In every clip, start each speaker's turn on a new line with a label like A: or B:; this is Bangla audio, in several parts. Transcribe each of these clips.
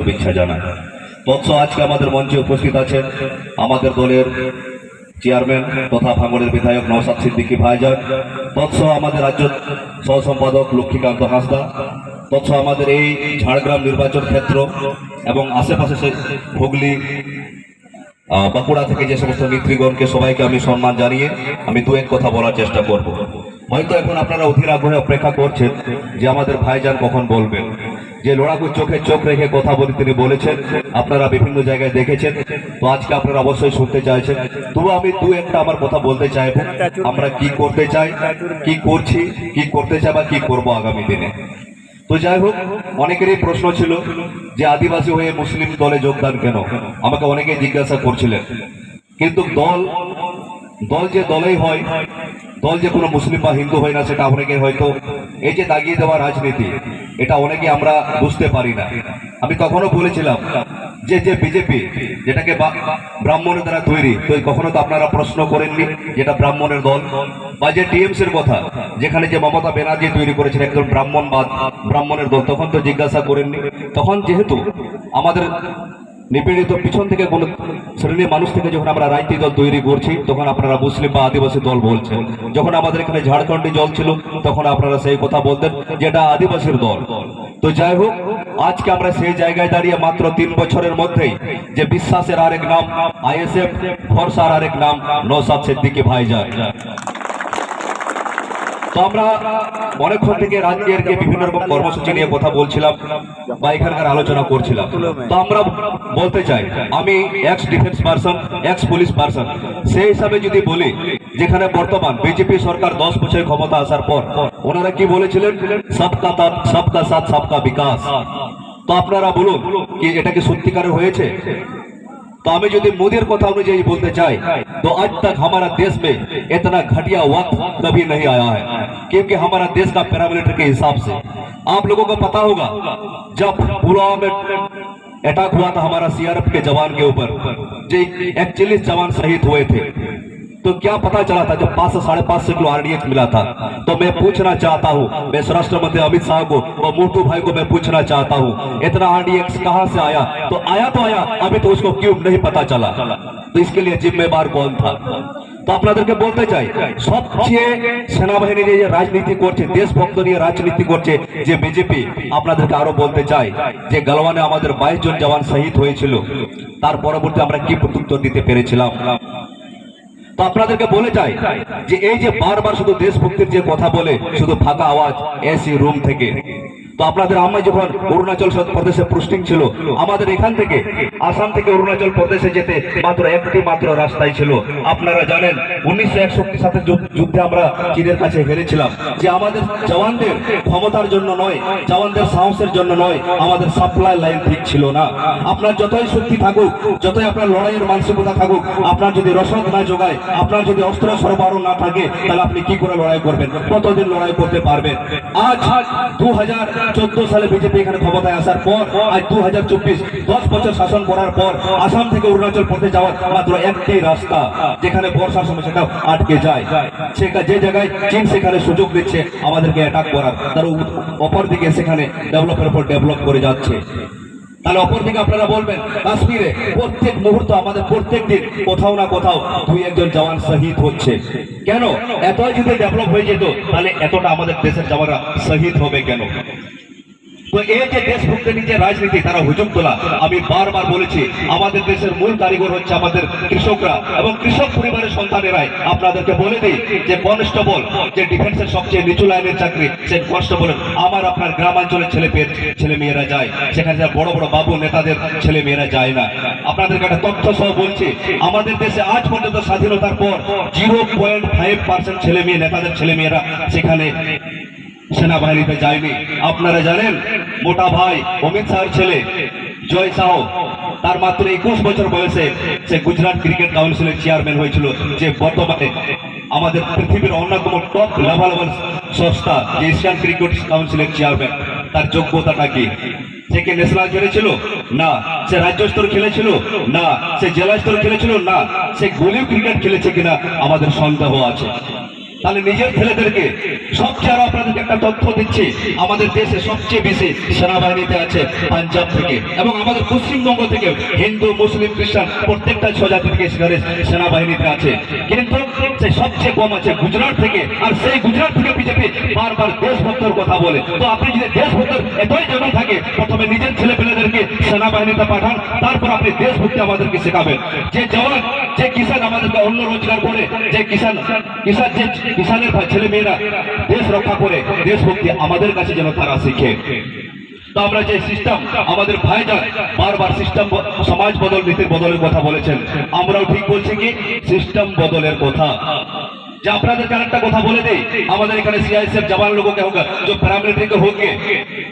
A: শুভেচ্ছা জানাই। তৎস আজকে আমাদের মঞ্চে উপস্থিত আছেন আমাদের দলের চেয়ারম্যান তথা ভাঙড়ের বিধায়ক নওসাদ সিদ্দিকী ভাইজান তৎস আমাদের রাজ্য সহ সম্পাদক লক্ষ্মীকান্ত হাসদা তৎস আমাদের এই ঝাড়গ্রাম নির্বাচন ক্ষেত্র এবং আশেপাশে সে হুগলি বাঁকুড়া থেকে যে সমস্ত নেতৃগণকে সবাইকে আমি সম্মান জানিয়ে আমি দু এক কথা বলার চেষ্টা করব। হয়তো এখন আপনারা অধীর আগ্রহে অপেক্ষা করছেন যে আমাদের ভাইজান কখন বলবেন। যে লড়াকু চোখে চোখ রেখে কথা বলে তিনি বলেছেন, আপনারা বিভিন্ন জায়গায় দেখেছেন, তো আজকে আপনারা অবশ্যই শুনতে চাইছেন। তবু আমি দু একটা আমার কথা বলতে চাইব। আমরা কি করতে চাই, কি করছি, কি করতে চাই বা কি করব আগামী দিনে? তো যাই হোক, অনেকেরই প্রশ্ন ছিল যে আদিবাসী হয়ে মুসলিম দলে যোগদান কেন? আমাকে অনেকে জিজ্ঞাসা করছিলেন। কিন্তু দল দল যে দলেই হয়, দল যে কোনো মুসলিম বা হিন্দু হয় না, সেটা অনেকে হয়তো এই যে দাগিয়ে দেওয়া রাজনীতি এটা অনেকে আমরা বুঝতে পারি না। আমি তখনও বলেছিলাম যে যে বিজেপি যেটাকে ব্রাহ্মণের দ্বারা তৈরি, তো কখনো তো আপনারা প্রশ্ন করেননি যেটা ব্রাহ্মণের দল? বা যে টিএমসির কথা, যেখানে যে মমতা ব্যানার্জি তৈরি করেছেন একজন ব্রাহ্মণবাদ, ব্রাহ্মণের দল, তখন তো জিজ্ঞাসা করেননি। তখন যেহেতু আমাদের নিপীড়িত পিছন থেকে কোন শ্রেণির মানুষ থেকে যখন আমরা রাজনীতি দল তৈরি করছি, তখন আপনারা মুসলিম বা আদিবাসী দল বলছেন। যখন আমাদের এখানে ঝাড়খণ্ডী দল ছিল, তখন আপনারা সেই কথা বলতেন যেটা আদিবাসীর দল। তো যাই হোক, আজকে আমরা সেই জায়গায় দাঁড়িয়ে মাত্র তিন বছরের মধ্যেই যে বিশ্বাসের আরেক নাম, আইএসএফ ভরসার আরেক নাম নৌসাদ সিদ্দিকী ভাইজান। তো আমরা অনেকক্ষণ থেকে রাজ্যের যে বিভিন্ন রকম কর্মসূচি নিয়ে কথা বলছিলাম বা এখানকার আলোচনা করছিলাম তো আমরা বলতে চাই আমি ex defence person ex police person সেই হিসাবে যদি বলি যেখানে বর্তমান বিজেপি সরকার দশ বছর ক্ষমতা আসার পর ওনারা কি বলেছিলেন সবকা তাত সবকা সাথ সবকা বিকাশ তো আপনারা বলুন কি এটা কি সত্যিকারের হয়েছে तो हमें यदि मोदी কথা অনুযায়ী বলতে চাই तो आज तक हमारा देश में इतना घटिया वक्त कभी नहीं आया है क्योंकि हमारा देश का पैरामिलिट्री के हिसाब से। आप लोगों को पता होगा, जब पुलवामा में अटैक हुआ था हमारा सीआरएफ के जवान के ऊपर, जो इकतालीस जवान शहीद हुए थे। तो क्या पता चला था, जब पाँच से साढ़े पाँच सौ किलो आरडीएक्स मिला था। तो मैं पूछना चाहता हूँ, मैं स्वराष्ट्र मंत्री अमित शाह को और मोटू भाई को मैं पूछना चाहता हूँ, इतना आरडीएक्स कहाँ से आया? तो आया तो आया, अभी तो उसको क्यों नहीं पता चला? तो इसके लिए जिम्मेवार कौन था? তো আপনাদেরকে বলতে চাই, সবচেয়ে সেনাবাহিনী যে রাজনীতি করছে, দেশভক্ত নিয়ে রাজনীতি করছে যে বিজেপি, আপনাদেরকে আরও বলতে চাই যে গালওয়ানে আমাদের বাইশ জন জওয়ান শহীদ হয়েছিল। তার পরবর্তী আমরা কি প্রত্যুত্তর দিতে পেরেছিলাম? তো আপনাদেরকে বলে চাই যে এই যে বারবার শুধু দেশভক্তির যে কথা বলে, শুধু ফাঁকা আওয়াজ, এসি রুম থেকে তো আপনাদের আমি যখন অরুণাচল প্রদেশে পোস্টিং ছিল, আমাদের এখান থেকে, আসাম থেকে অরুণাচল প্রদেশে যেতে মাত্র একটি মাত্র রাস্তায় ছিল। আপনারা জানেন, উনিশশো সাথে যুদ্ধে আমরা চীনের কাছে হেরেছিলাম। যে আমাদের জওয়ানদের ক্ষমতার জন্য নয়, জওয়ানদের সাহসের জন্য নয়, আমাদের সাপ্লাই লাইন ঠিক ছিল না। আপনার যতই শক্তি থাকুক, যতই আপনার লড়াইয়ের মানসিকতা থাকুক, আপনার যদি রসদ না যোগায়, আপনার যদি অস্ত্র সরবরাহ না থাকে, তাহলে আপনি কি করে লড়াই করবেন? কতদিন লড়াই করতে পারবেন? আজ দু হাজার চোদ্দ সালে বিজেপি এখানে ক্ষমতায় আসার পর, আজ দু হাজার চব্বিশ বছর শাসন করার পর, আসাম থেকে অরুণাচল প্রদেশ যাওয়ার মাত্র একটি রাস্তা, যেখানে বর্ষার সময় সেটা আটকে যায়। সেটা যে জায়গায় চীন সেখানে সুযোগ দিচ্ছে, আমাদেরকে অ্যাটাক করার, তার অপর দিকে সেখানে ডেভেলপের উপর ডেভেলপ করে যাচ্ছে। তাহলে অপরদিকে আপনারা বলবেন, কাশ্মীরে প্রত্যেক মুহূর্ত আমাদের প্রত্যেক দিন কোথাও না কোথাও দুই একজন জওয়ান শহীদ হচ্ছে। কেন? এতই যদি ডেভেলপ হয়ে যেত, তাহলে এতটা আমাদের দেশের জওয়ানরা শহীদ হবে কেন? গ্রামাঞ্চলের ছেলে ছেলে মেয়েরা যায়, সেখানে বড় বড় বাবু নেতাদের ছেলে মেয়েরা যায় না। আপনাদেরকে একটা তথ্য সহ বলছি, আমাদের দেশে আজ পর্যন্ত স্বাধীনতার পর জিরো পয়েন্ট ফাইভ পার্সেন্ট ছেলে মেয়ে, নেতাদের ছেলে মেয়েরা সেখানে সেনাবাহিনীতে যায়নি। আপনারা জানেন, মোটা ভাই অমিত শাহের ছেলে জয় সাহ তার মাত্র একুশ বছর বয়সে সে গুজরাট ক্রিকেট কাউন্সিলের চেয়ারম্যান হয়েছিল যে বর্তমানে আমাদের পৃথিবীর অন্যতম টপ লেভেল সংস্থা, যে এশিয়ান ক্রিকেট কাউন্সিলের চেয়ারম্যান। তার যোগ্যতাটা কি? সে কি ন্যাশনাল খেলেছিল না। সে রাজ্য স্তর খেলেছিল? না। সে জেলা স্তর খেলেছিল? না। সে গলিও ক্রিকেট খেলেছে কিনা আমাদের সন্দেহ আছে। তাহলে নিজের ছেলেদেরকে সবচেয়ে আরও আপনাদেরকে একটা তথ্য দিচ্ছি। আমাদের দেশে সবচেয়ে বেশি সেনাবাহিনীতে আছে পাঞ্জাব থেকে এবং আমাদের পশ্চিমবঙ্গ থেকে হিন্দু, মুসলিম, খ্রিস্টান প্রত্যেকটা ছজাতি থেকে সেনাবাহিনীতে আছে। কিন্তু সবচেয়ে কম আছে গুজরাট থেকে আর সেই গুজরাট থেকে বিজেপি বারবার দেশভক্তর কথা বলে। তো আপনি যদি দেশভক্তর এতই জমা থাকে, প্রথমে নিজের ছেলে পেলেদেরকে সেনাবাহিনীতে পাঠান, তারপর আপনি দেশভক্তি আমাদেরকে শেখাবেন। যে জওয়ান যে কিষান আমাদেরকে অন্য রোজগার করে, যে কিষান কিষান যে কিষানের ছেলে মেয়েরা দেশ রক্ষা করে দেশভক্তি আমাদের কাছে যেন তারা শিখে। তো আমরা যে সিস্টেম আমাদের ভাইজান বারবার সিস্টেম সমাজ বদল, নীতির বদলের কথা বলেছেন। আমরাও ঠিক বলছি কি? সিস্টেম বদলের কথা। যে আপনাদেরকে আরেকটা কথা बोले दे हमारे एखाने सीआईएसएफ जवान लोगों के होगा जो पैरामिलिट्री के होंगे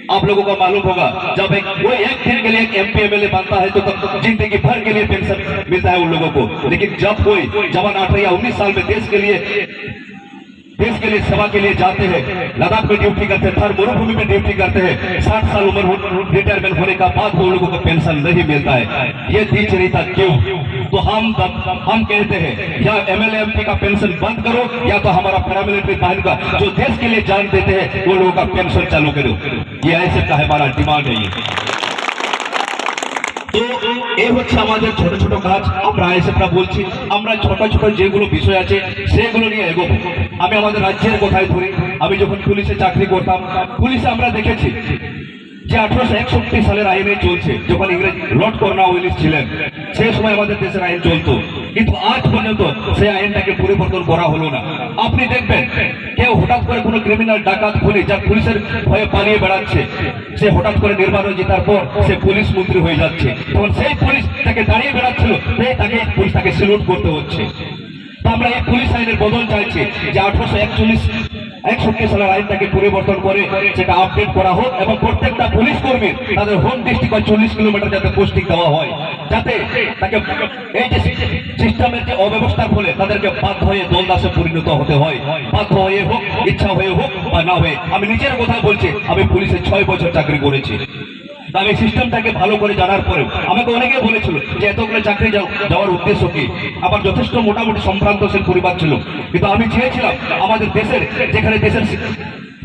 A: आप लोगों को मालूम होगा जब एक वो एक दिन के लिए एक एमपी एमएलए बनता है तो तब जिंदगी भर के लिए पेंशन मिलता है उन लोगों को लेकिन जब कोई जवान अठारह या उन्नीस साल में देश के लिए देश के लिए सेवा के लिए जाते हैं। लद्दाख में ड्यूटी करते हैं थर मरुभूमि में ड्यूटी करते हैं। साठ साल उम्र रिटायरमेंट होने का बाद वो लोगों को पेंशन नहीं मिलता है। ये दिनचर्या क्यों? तो हम हम कहते हैं, या एमएलए एमपी का पेंशन बंद करो, या तो हमारा पैरामिलिट्री बाहिनी का, जो देश के लिए जान देते हैं, वो लोगों का पेंशन चालू करो। ये ऐसे का हमारा डिमांड है ये। তো এই হচ্ছে আমাদের ছোট ছোট কাজ। আমরা আইএসএফরা বলছি, আমরা ছোট ছোট যেগুলো বিষয় আছে, সেগুলো নিয়ে এগোবো। আমি আমাদের রাজ্যের কথাই ধরি। আমি যখন পুলিশে চাকরি করতাম, পুলিশে আমরা দেখেছি যে আঠারোশো একষট্টি সালের আইনে চলছে, যখন ইংরেজ লর্ড কর্নাওয়ালিস ছিলেন সেই সময় আমাদের দেশের আইন চলতো। কিন্তু আজ পর্যন্ত সেই আইনটাকে পরিবর্তন করা হলো না। আপনি দেখবেন করে কোনো ক্রিমিনাল ডাকাত খুলে যার পুলিশের ভয়ে পালিয়ে বেড়াচ্ছে, সে হঠাৎ করে নির্মাণ হয়ে যে তারপর সে পুলিশ মন্ত্রী হয়ে যাচ্ছে। তখন সেই পুলিশ তাকে দাঁড়িয়ে বেড়াচ্ছিল তাকে পুলিশ তাকে সেলুট করতে হচ্ছে। আমরা এই পুলিশ আইনের বদল চাইছি যে আঠারোশো একচল্লিশ একষট্টি সালের আইনটাকে পরিবর্তন করে সেটা আপডেট করা হোক এবং প্রত্যেকটা পুলিশ কর্মী তাদের হোম ডিস্ট্রিক্ট বা চল্লিশ কিলোমিটার যাতে পোস্টিং দেওয়া হয়। যাতে তাকে এই যে সিস্টেমের যে অব্যবস্থার ফলে তাদেরকে বাধ্য হয়ে দলদাসে পরিণত হতে হয়। বাধ্য হয়ে হোক, ইচ্ছা হয়ে হোক বা না হয়ে। আমি নিজের কথা বলছি, আমি পুলিশে ছয় বছর চাকরি করেছি। আমি সিস্টেমটাকে ভালো করে জানার পরে আমাকে অনেকে বলেছিল যে এতগুলো চাকরি যাও, যাওয়ার উদ্দেশ্য কি? আমার যথেষ্ট মোটামুটি সম্ভ্রান্তশীল পরিবার ছিল। কিন্তু আমি চেয়েছিলাম আমাদের দেশের, যেখানে দেশের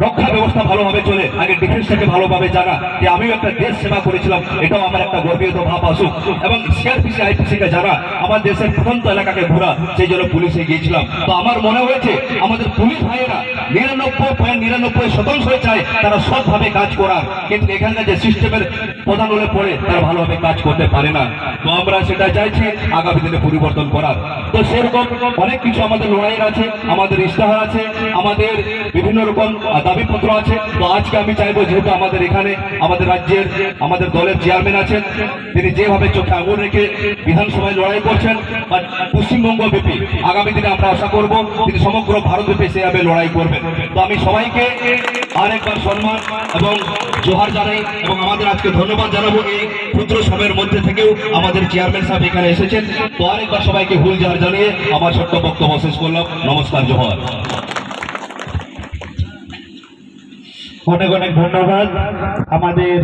A: রক্ষা ব্যবস্থা ভালোভাবে চলে। আগে ডিফেন্সটাকে ভালোভাবে জানা যে আমিও একটা দেশ সেবা করেছিলাম, এটাও আমার একটা গর্বিত ভাব আসুক। এবং সিআরপিসি আইপিসি কে জানা আমার দেশের প্রত্যন্ত এলাকাকে ঘোরা, সেই জন্য পুলিশে গিয়েছিলাম। তো আমার মনে হয়েছে, আমাদের পুলিশ ভাইয়েরা নিরানব্বই পয়েন্ট নিরানব্বই শতাংশ চায় তারা সৎভাবে কাজ করার। কিন্তু এখানকার যে সিস্টেমের প্রধান হলে পড়ে, তারা ভালোভাবে কাজ করতে পারে না। তো আমরা সেটা চাইছি, আগামী দিনে পরিবর্তন করার। তো সেরকম অনেক কিছু আমাদের লড়াইয়ের আছে, আমাদের ইস্তাহার আছে, আমাদের বিভিন্ন রকম দাবিপত্র আছে। তো আজকে আমি চাইব, যেহেতু আমাদের এখানে, আমাদের রাজ্যের, আমাদের দলের চেয়ারম্যান আছেন, তিনি যেভাবে চোখে আঙুল রেখে বিধানসভায় লড়াই করছেন বা পশ্চিমবঙ্গ ব্যাপী আগামী দিনে আমরা আশা করব, তিনি সমগ্র ভারত ব্যাপী সেভাবে লড়াই করবেন। তো আমি সবাইকে আরেকবার সম্মান এবং জোহার জানাই, এবং আমাদের আজকে ধন্যবাদ জানাব এই ক্ষুদ্র সময়ের মধ্যে থেকেও আমাদের চেয়ারম্যান সাহেব এখানে এসেছেন। তো আরেকবার সবাইকে ভুল জোহার জানিয়ে আমার ছোট্ট বক্তব্য শেষ করলাম। নমস্কার, জোহার।
B: অনেক অনেক ধন্যবাদ। আমাদের